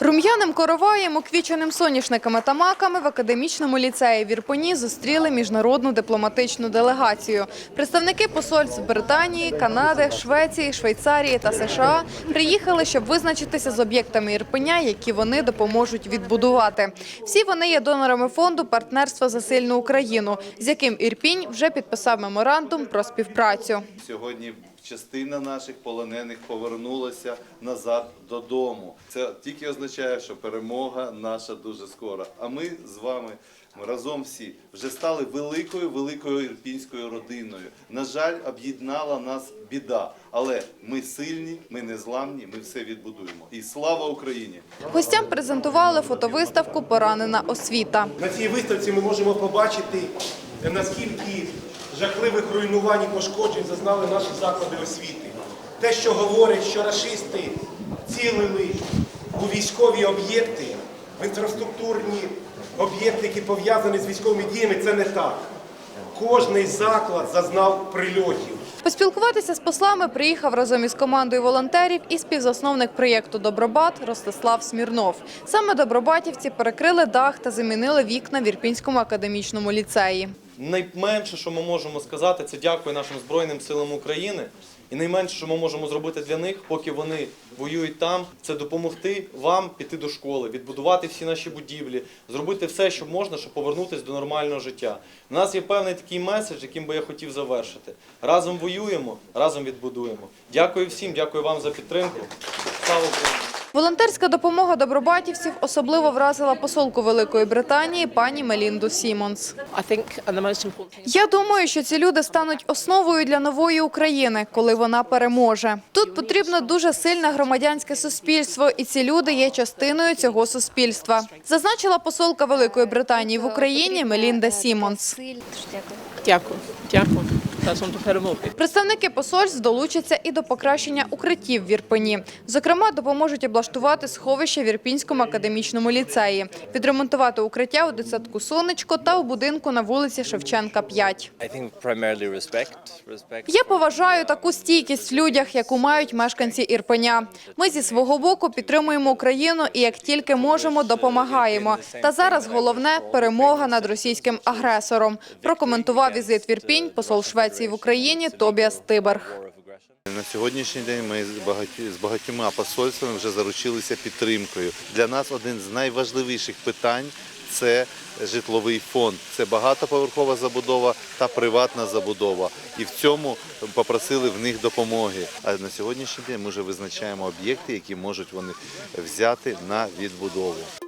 Рум'яним короваєм, уквіченим соняшниками та маками в академічному ліцеї в Ірпені зустріли міжнародну дипломатичну делегацію. Представники посольств Британії, Канади, Швеції, Швейцарії та США приїхали, щоб визначитися з об'єктами Ірпеня, які вони допоможуть відбудувати. Всі вони є донорами фонду партнерства за сильну Україну, з яким Ірпінь вже підписав меморандум про співпрацю. Сьогодні частина наших полонених повернулася назад додому. Це тільки означає, що перемога наша дуже скора. А ми з вами разом всі вже стали великою великою ірпінською родиною. На жаль, об'єднала нас біда, але ми сильні, ми незламні, ми все відбудуємо. І слава Україні! Гостям презентували фотовиставку Поранена освіта. На цій виставці ми можемо побачити, наскільки жахливих руйнувань і пошкоджень зазнали наші заклади освіти. Те, що говорять, що рашисти цілили у військові об'єкти, в інфраструктурні об'єкти, які пов'язані з військовими діями, це не так. Кожний заклад зазнав прильотів. Поспілкуватися з послами приїхав разом із командою волонтерів і співзасновник проєкту Добробат Ростислав Смірнов. Саме добробатівці перекрили дах та замінили вікна в Ірпінському академічному ліцеї. Найменше, що ми можемо сказати, це дякую нашим Збройним силам України. І найменше, що ми можемо зробити для них, поки вони воюють там, це допомогти вам піти до школи, відбудувати всі наші будівлі, зробити все, що можна, щоб повернутися до нормального життя. У нас є певний такий меседж, яким би я хотів завершити. Разом воюємо, разом відбудуємо. Дякую всім, дякую вам за підтримку. Слава Україні! Волонтерська допомога добробатівців особливо вразила посолку Великої Британії пані Мелінду Сімонс. Я думаю, що ці люди стануть основою для нової України, коли вона переможе. Тут потрібно дуже сильне громадянське суспільство, і ці люди є частиною цього суспільства. Зазначила посолка Великої Британії в Україні Мелінда Сімонс. дякую. Дякую. Разом до перемоги. Представники посольств долучаться і до покращення укриттів в Ірпені. Зокрема, допоможуть облаштувати сховище в Ірпінському академічному ліцеї, відремонтувати укриття у дитсадку Сонечко та у будинку на вулиці Шевченка 5. I think primarily respect, respect. Я поважаю таку стійкість в людях, яку мають мешканці Ірпеня. Ми зі свого боку підтримуємо Україну і як тільки можемо, допомагаємо. Та зараз головне перемога над російським агресором. Прокоментував візит в Ірпінь посол Швеції в Україні Тобіас Тиберг. На сьогоднішній день ми з багатьма посольствами вже заручилися підтримкою. Для нас один з найважливіших питань це житловий фонд. Це багатоповерхова забудова та приватна забудова. І в цьому попросили в них допомоги. А на сьогоднішній день ми вже визначаємо об'єкти, які можуть вони взяти на відбудову.